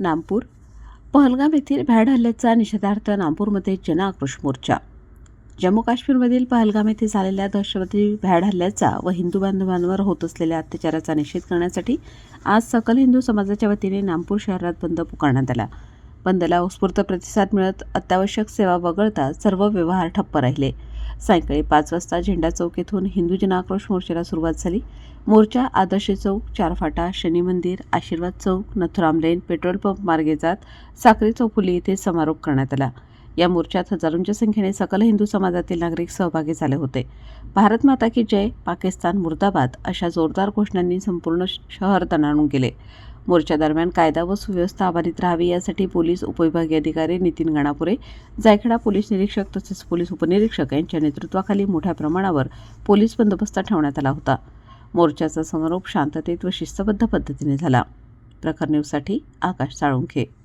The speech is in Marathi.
नागपूर पहलगाम येथील भ्याड हल्ल्याचा निषेधार्थ नागपूरमध्ये जनआक्रोश मोर्चा. जम्मू काश्मीरमधील पहलगाम येथे झालेल्या दहशतवादी भ्याड हल्ल्याचा व हिंदू बांधवांवर होत असलेल्या अत्याचाराचा निषेध करण्यासाठी आज सकल हिंदू समाजाच्या वतीने नागपूर शहरात बंद पुकारण्यात आला. बंदला उत्स्फूर्त प्रतिसाद मिळत अत्यावश्यक सेवा वगळता सर्व व्यवहार ठप्प राहिले. सायंकाळी पाच वाजता झेंडा चौक येथून हिंदू जनाक्रोश मोर्चाला सुरुवात झाली. मोर्चा आदर्श चौक चारफाटा शनी मंदिर Ashirwad Chowk Nathuram lane petrol pump मार्गे जात साखरे चौफुली येथे समारोप करण्यात आला. या मोर्चात हजारोंच्या संख्येने सकल हिंदू समाजातील नागरिक सहभागी झाले होते. भारत माता की जय पाकिस्तान मुर्दाबाद अशा जोरदार घोषणांनी संपूर्ण शहर दणाणून गेले. मोर्चादरम्यान कायदा व सुव्यवस्था अबाधित राहावी यासाठी पोलीस उपविभागीय अधिकारी नितीन गणापुरे जायखेडा पोलीस निरीक्षक तसेच पोलीस उपनिरीक्षक यांच्या नेतृत्वाखाली मोठ्या प्रमाणावर पोलीस बंदोबस्त ठेवण्यात आला होता. मोर्चाचा समारोप शांततेत व शिस्तबद्ध पद्धतीने झाला. प्रखर न्यूजसाठी आकाश साळुंखे.